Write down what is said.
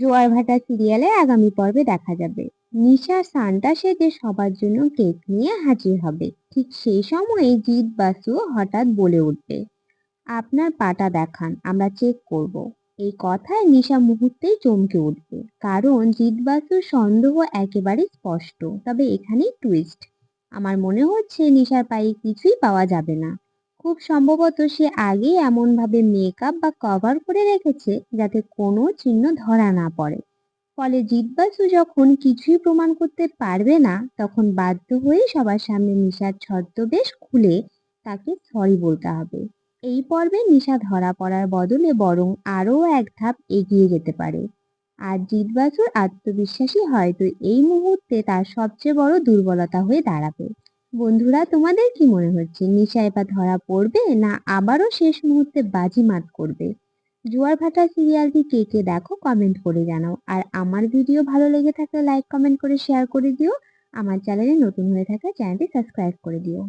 জোয়ার ভাটা সিরিয়ালে আগামী পর্বে দেখা যাবে। নিশা সান্টা সেজে সবার জন্য কেক নিয়ে হাজির হবে। ঠিক সেই সময়ে জিৎ বাসু হঠাৎ বলে উঠবে, আপনার পাটা দেখান, আমরা চেক করব। এই কথায় নিশা মুহূর্তেই চমকে উঠবে, কারণ জিৎ বাসুর সন্দেহ একেবারে স্পষ্ট। তবে এখানেই টুইস্ট আমার মনে হচ্ছে নিশার পায়ে কিছুই পাওয়া যাবে না। খুব সম্ভবত সে আগেই এমনভাবে মেকআপ বা কভার করে রেখেছে যাতে কোনো চিহ্ন ধরা না পড়ে। ফলে জিতবাসু যখন কিছুই প্রমাণ করতে পারবে না, তখন বাধ্য হয়ে সবার সামনে নিশার ছদ্মবেশ খুলে তাকে সরি বলতে হবে। এই পর্বে নিশা ধরা পড়ার বদলে বরং আরও এক ধাপ এগিয়ে যেতে পারে। আর জিতবাসুর আত্মবিশ্বাসী হয়তো এই মুহূর্তে তার সবচেয়ে বড় দুর্বলতা হয়ে দাঁড়াবে। বন্ধুরা, তোমাদের কি মনে হচ্ছে? নিশা এবার ধরা পড়বে না আবারও শেষ মুহূর্তে বাজি মাত করবে? জুয়ার ভাটা সিরিয়ালটি কে কে দেখো কমেন্ট করে জানাও। আর আমার ভিডিও ভালো লেগে থাকলে লাইক কমেন্ট করে শেয়ার করে দিও। আমার চ্যানেলে নতুন হয়ে থাকলে চ্যানেলটি সাবস্ক্রাইব করে দিও।